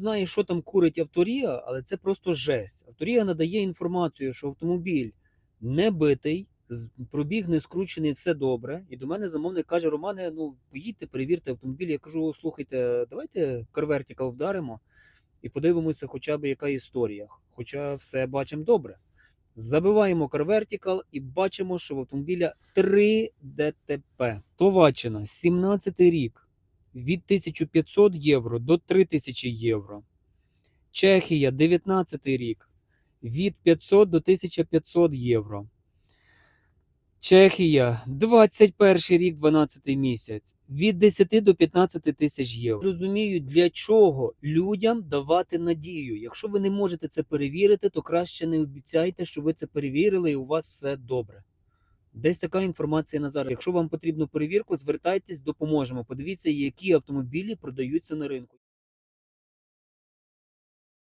Знаю, що там курить авторія, але це просто жесть. Авторія надає інформацію, що автомобіль не битий, пробіг не скручений, все добре. І до мене замовник каже: Романе, ну поїдьте, перевірте автомобіль. Я кажу: слухайте, давайте CarVertical вдаримо і подивимося, хоча б яка історія. Хоча все бачимо добре. Забиваємо CarVertical і бачимо, що в автомобіля 3 ДТП. Словаччина, 17 рік, від 1500 євро до 3000 євро. Чехія, 19 рік, від 500 до 1500 євро. Чехія, 21 рік, 12 місяць, від 10 до 15 тисяч євро. Розумію, для чого людям давати надію. Якщо ви не можете це перевірити, то краще не обіцяйте, що ви це перевірили і у вас все добре. Десь така інформація на зараз. Якщо вам потрібну перевірку, звертайтесь, допоможемо. Подивіться, які автомобілі продаються на ринку.